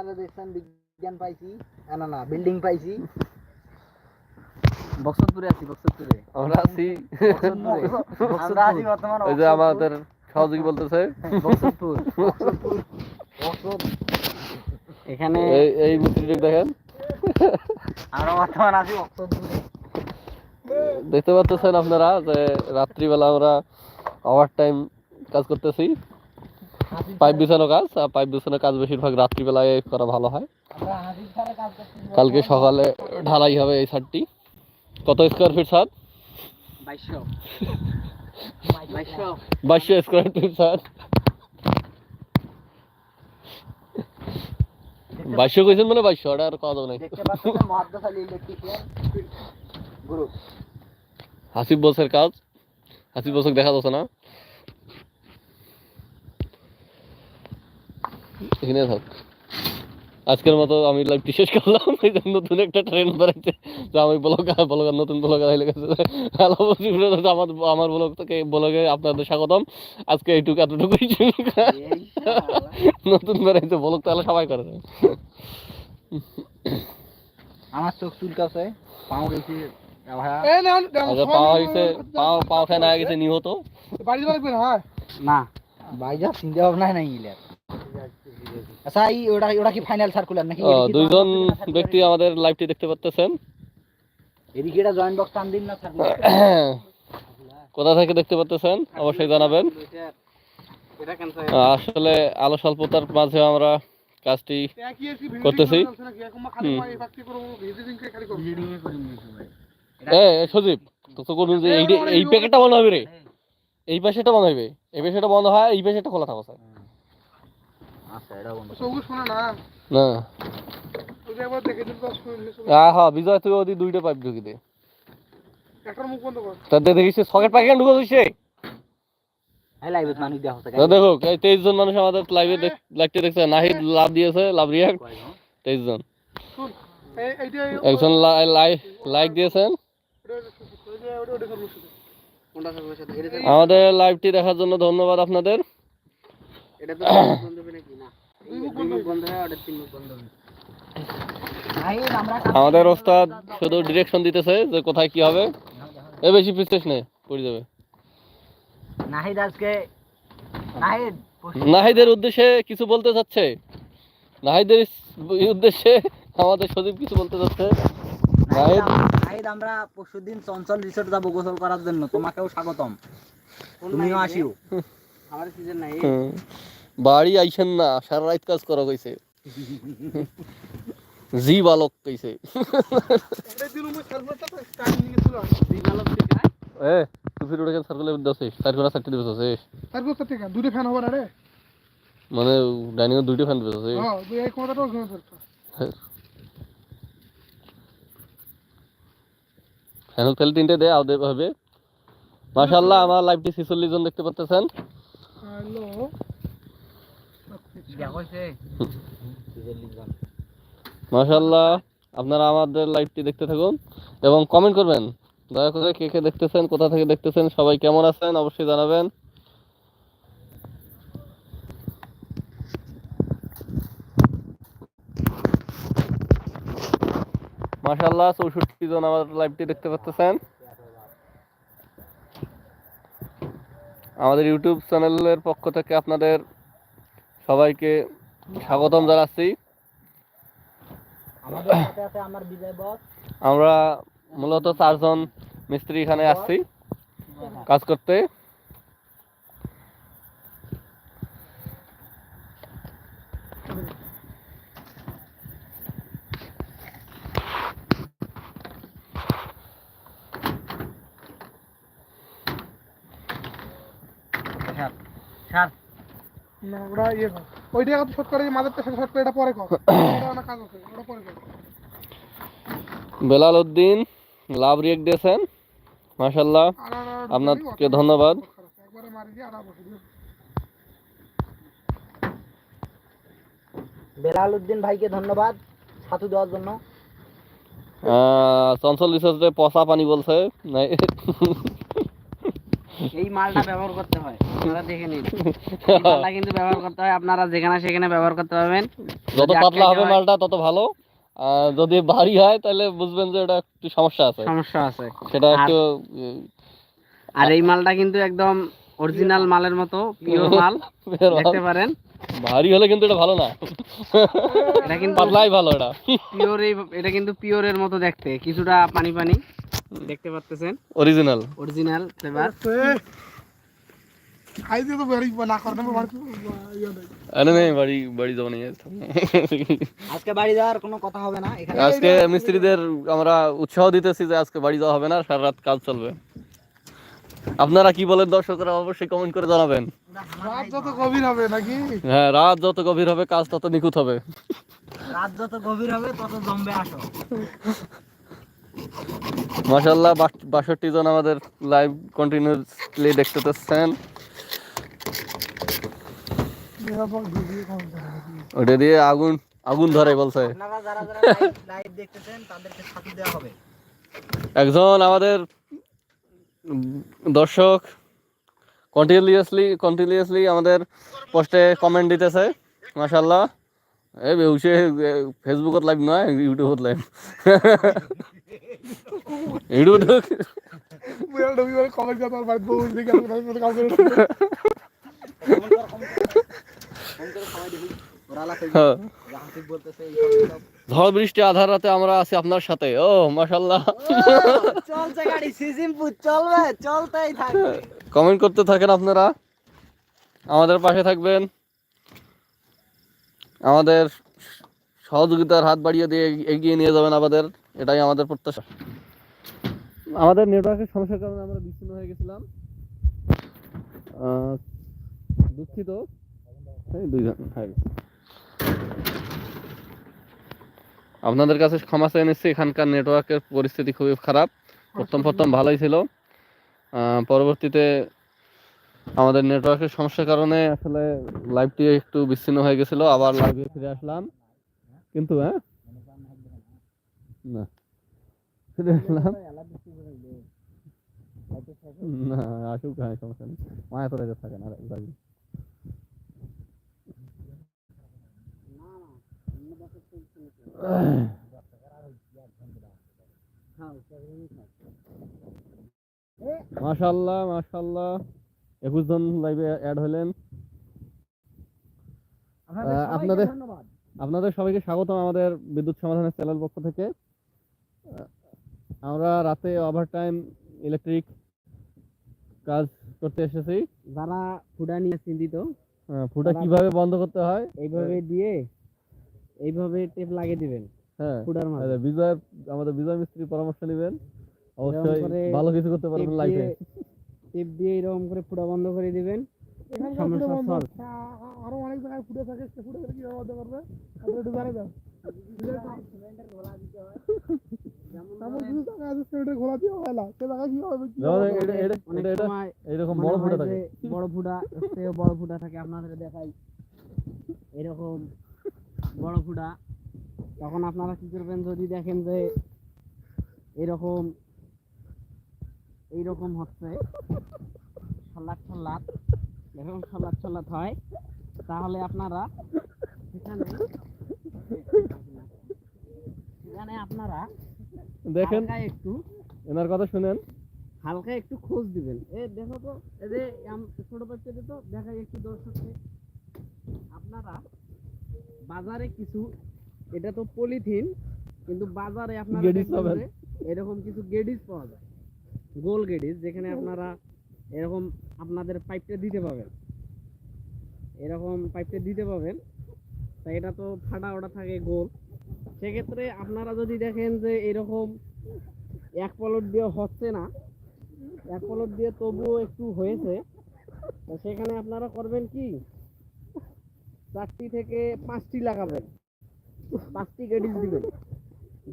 আপনারা দেখছেন বিজ্ঞান পাইছি। না না বিল্ডিং পাইছি। বক্সতপুরে আছি বক্সতপুরে আমরা আছি। আমরা আছি বর্তমান ওই যে আমাদের সহযোগী বলতেছে। বক্সতপুর এখানে এই এই মিস্ত্রিটা দেখেন। আমরা বর্তমান আছি বক্সতপুরে দেখতে পাচ্ছেন আপনারা যে রাত্রিবেলা আমরা ওভার টাইম কাজ করতেছি। পাইপ বিছানো কাজ আর পাইপ বিছানো কাজ বেশিরভাগ রাত্রিবেলায় করা ভালো হয়। কালকে সকালে ঢালাই হবে এই ছাদটি। কত স্কোয়ার ফিট ছাদ? বাইশশো। বাইশশো। বাইশশো স্কোয়ার ফিট ছাদ। বাইশশো কইছেন মানে বাইশশো ওটা আর নেই হাসিব বসের কাজ। হাসিব বসক দেখা যাচ্ছে না। এখানে থাক। আজকের মতো আমি লাইভটি শেষ করলাম এই নতুন একটা ট্রেন বেড়াইছে যে আমি ব্লগ ব্লগার নতুন ব্লগার হয়ে গেছে। হ্যালো আমার আমার ব্লগ থেকে ব্লগে আপনাদের স্বাগতম। আজকে এইটুকু এতটুকুই নতুন বেড়াইছে ব্লগ তাহলে সবাই করে আমার চোখ চুলকাছে পাও গেছি ভাইয়া। আচ্ছা পাওয়া হয়েছে পাও পাও ফ্যান হয়ে গেছে নিহত। না ভাইজা চিন্তা ভাবনা নাই গিলে আচ্ছা এই ওটা ওটা কি ফাইনাল সার্কুলার নাকি? দুইজন ব্যক্তি আমাদের লাইভটি দেখতে পাচ্ছেন এদিকে এটা জয়েন্ট বক্স টান দিন না সার্কুলার কোথা থেকে দেখতে পাচ্ছেন অবশ্যই জানাবেন। আসলে আলো স্বল্পতার মাঝে আমরা কাজটি করতেছি। সজীব এই প্যাকেটটা বন্ধ হবে রে। এই পাশেটা বন্ধ হবে এই পাশেটা বন্ধ হয় এই পাশেটা খোলা থাকো স্যার আচ্ছা এটা বন্ধ বিজয় দুইটা পাইপ ঢুকি দে। তাদের দেখিস, সকেট প্যাকেট ঢুকে দিচ্ছে এই লাইভে মানুষ দেওয়া হচ্ছে তো দেখো তেইশ জন আমাদের লাইভে দেখছে, নাহিদ লাভ দিয়েছে, লাভ রিয়াক্ট তেইশ জন। একজন দিয়েছেন। আমাদের লাইভটি দেখার জন্য ধন্যবাদ আপনাদের। আমাদের ওস্তাদ শুধু ডিরেকশন দিতেছে যে কোথায় কি হবে। এ বেশি পিছিস নে পড়ে যাবে। নাহিদ আজকে নাহিদ নাহিদের উদ্দেশ্যে কিছু বলতে চাচ্ছে? নাহিদের উদ্দেশ্যে আমাদের সজীব কিছু বলতে চাচ্ছে? নাহিদ? নাহিদ আমরা পরশুদিন চঞ্চল রিসোর্ট যাব গোসল করার জন্য। তোমাকেও স্বাগতম। তুমিও আসিও। আমার সিজন নাই। বাড়ি আইসেন না সারা রাত কাজ করা কইছে। জি বালক কইছে। এ তুই ওটাকে সার্কুলে ঘণ্টা চারটে দিবস আছে দুটো ফ্যান হবে না রে মানে ডাইনিং এ দুইটা ফ্যান আছে হ্যাঁ দুই এক ওখানে ফ্যান তিনটে দে আও হবে। মাশাআল্লাহ আমার লাইভটি 46 জন দেখতে পাচ্ছেন মাশাআল্লাহ, আপনারা আমাদের লাইভটি দেখতে থাকুন এবং কমেন্ট করবেন। দয়া করে কে কে দেখতেছেন, কোথা থেকে দেখতেছেন, সবাই কেমন আছেন, অবশ্যই জানাবেন। মাশাআল্লাহ, চৌষট্টি জন আমার লাইভটি দেখতে পাচ্ছেন আমাদের ইউটিউব চ্যানেলের পক্ষ থেকে আপনাদের সবাইকে স্বাগতম জানাচ্ছি। আমার মূলত চারজন মিস্ত্রি এখানে আসছি কাজ করতে। না ওরা ইয়ে ওইটা এখন শর্ট করে মাঝেরটা শর্ট করে এটা পরে কর। এটা আমার কাজ আছে ওটা পরে কর। বেলাল উদ্দিন লাভ রিয়েক্ট দিয়েছেন মাশাল্লাহ আপনাকে ধন্যবাদ। একবারে মারি দিয়ে আর আর বসে বেলাল উদ্দিন ভাইকে ধন্যবাদ ছাতু দেওয়ার জন্য। আহ, চঞ্চল রিসার্চে পচা পানি বলছে নাই। এই মালটা ব্যবহার করতে হয়। আপনারা দেখে নিন। মালটা কিন্তু ব্যবহার করতে হয়। আপনারা যেখানে সেখানে ব্যবহার করতে পারবেন। যত পাতলা হবে মালটা তত ভালো। আর যদি ভারী হয় তাহলে বুঝবেন যে এটা একটু সমস্যা আছে। সমস্যা আছে। সেটা একটু আর এই মালটা কিন্তু একদম অরিজিনাল মালের মতো পিওর মাল। দেখতে পারেন। ভারী হলে কিন্তু এটা ভালো না। এটা কিন্তু পাতলাই ভালো এটা। পিওর এটা কিন্তু পিওরের মতো দেখতে। কিছুটা পানি পানি। দেখতে পাচ্ছেন অরিজিনাল অরিজিনাল ফ্লেভার খাই দিয়ে তো বেরি না করতে বাড়ি আরে নেই বাড়ি বাড়ি যাব নিয়ে আজকে বাড়ি যাওয়ার কোনো কথা হবে না এখানে। আজকে মিস্ত্রিদের আমরা উৎসাহ দিতেছি যে আজকে বাড়ি যাওয়া হবে না সারা রাত কাজ চলবে। আপনারা কি বলেন দর্শকরা অবশ্যই কমেন্ট করে জানাবেন। রাত যত গভীর হবে নাকি? হ্যাঁ রাত যত গভীর হবে কাজ তত নিখুঁত হবে। রাত যত গভীর হবে তত জমবে আসো। মাশাল্লাহ বাষট্টি জন আমাদের লাইভ কন্টিনিউসলি কম করে ওটা দিয়ে আগুন আগুন ধরে বলছে। একজন আমাদের দর্শক কন্টিনিউয়াসলি কন্টিনিউয়াসলি আমাদের পোস্টে কমেন্ট দিতেছে মাশাল্লাহ এই বেউসে ফেসবুকত লাইভ নয় ইউটিউবত লাইভ ইউটিউব মেয়েরা রবিবারে কমেন্ট করে তোমার বাড়িতে বউ দেখে আমি কাজ করে হ্যাঁ। ঝড় বৃষ্টি আধার রাতে আমরা আছি আপনার সাথে। ও মাশাল্লাহ চলছে গাড়ি সিজিমপুর চলবে চলতেই থাকবে কমেন্ট করতে থাকেন আপনারা। আমাদের পাশে থাকবেন। আমাদের সহযোগিতার হাত বাড়িয়ে দিয়ে এগিয়ে নিয়ে যাবেন আমাদের এটাই আমাদের প্রত্যাশা। আমাদের নেটওয়ার্কের সমস্যার কারণে আমরা বিচ্ছিন্ন হয়ে গেছিলাম। দুঃখিত। হ্যাঁ আপনাদের কাছে ক্ষমা চেয়ে নিচ্ছি এখানকার নেটওয়ার্কের পরিস্থিতি খুবই খারাপ। প্রথম প্রথম ভালোই ছিল। পরবর্তীতে আমাদের নেটওয়ার্কের সমস্যার কারণে আসলে লাইভটি একটু বিচ্ছিন্ন হয়ে গেছিল, আবার লাইভে ফিরে আসলাম। কিন্তু হ্যাঁ? না। ফিরে আসলাম। না, আসুক হ্যাঁ সমস্যা নেই। মায়া থাকে না মাশাল্লাহ মাশাল্লাহ। একুশ জন লাইভে অ্যাড হলেন। আপনাদের আপনাদের সবাইকে স্বাগতম আমাদের বিদ্যুৎ সমাধানের চ্যানেল পক্ষ থেকে। আমরা রাতে ওভারটাইম ইলেকট্রিক কাজ করতে এসেছি। যারা ফুডা নিয়ে চিন্তিত আহ, ফুটা কীভাবে বন্ধ করতে হয়? এইভাবে দিয়ে এইভাবে টেপ লাগিয়ে দিবেন হ্যাঁ ফুডার মাঝে। বিজয় আমাদের বিজয় মিস্ত্রি পরামর্শ নেবেন। অবশ্যই ভালো কিছু করতে পারবেন লাইফে টেপ দিয়ে এরকম করে ফুটা বন্ধ করে দিবেন। সমস্যা আরও অনেক জায়গায় ফুটে থাকে সে ফুটে কীভাবে বন্ধ করবে আপনি একটু জানিয়ে দেন এমন কিছু জায়গা আছে সিমেন্টের ঘোলা দিয়ে না। সে জায়গা কীভাবে কি যেমন হবে? এটা এটা অনেক এটা এটা সময় এরকম বড় ফুটা যে বড় ফুটা এর থেকেও বড় ফুটা থাকে আপনাদের দেখাই। এরকম বড় ফুটা। তখন আপনারা কি করবেন যদি দেখেন যে এরকম এইরকম হচ্ছে। সল্লাট সল্লাট এরকম সল্লাট সল্লাট হয়। তাহলে আপনারা সেখানে সেখানে আপনারা দেখেন একটু এনার কথা শুনেন। হালকা একটু খোঁজ দিবেন। এ দেখো তো আম- ছোট বাচ্চাদের তো দেখাই একটু দর্শককে। আপনারা বাজারে কিছু এটা তো পলিথিন কিন্তু বাজারে আপনারা এরকম কিছু গেডিস পাওয়া যায়। গোল গেডিস যেখানে আপনারা এরকম আপনাদের পাইপটা দিতে পাবেন। এরকম পাইপটা দিতে পাবেন। তাই এটা তো ফাটা ওটা থাকে গোল। সেক্ষেত্রে আপনারা যদি দেখেন যে এরকম এক পলট দিয়ে হচ্ছে না এক পলট দিয়ে তবুও একটু হয়েছে তো সেখানে আপনারা করবেন কি? চারটি থেকে পাঁচটি লাগাবেন। পাঁচটি গেডিস দিবেন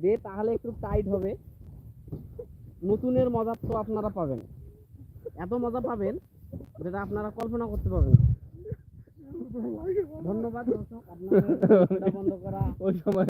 দিয়ে তাহলে একটু টাইট হবে। নতুনের মজা তো আপনারা পাবেন। এত মজা পাবেন যেটা আপনারা কল্পনা করতে পারবেন ধন্যবাদ দর্শক। আপনাদের বন্ধ করা। ওই সময়